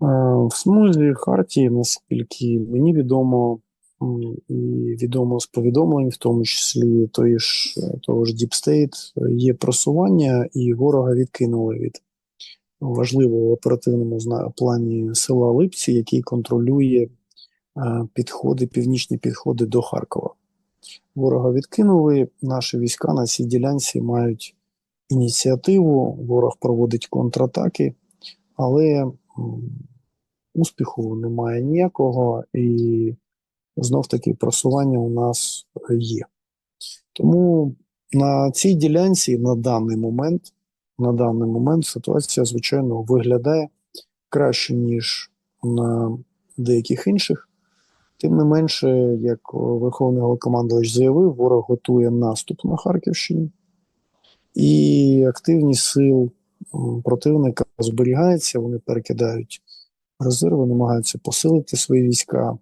В смузі Хартії, наскільки мені відомо, і відомо з повідомлень, в тому числі тої ж, е, того ж Deep State, е, є просування, і ворога відкинули від важливого оперативному плані села Липці, який контролює е, підходи, північні підходи до Харкова. Ворога відкинули. Наші війська на цій ділянці мають ініціативу. Ворог проводить контратаки, але успіху немає ніякого, і знов таки просування у нас є. Тому на цій ділянці на даний момент, на даний момент ситуація, звичайно, виглядає краще, ніж на деяких інших. Тим не менше, як Верховний Головнокомандувач заявив, ворог готує наступ на Харківщині, і активність сил противника зберігається, вони перекидають резерви, намагаються посилити свої війська.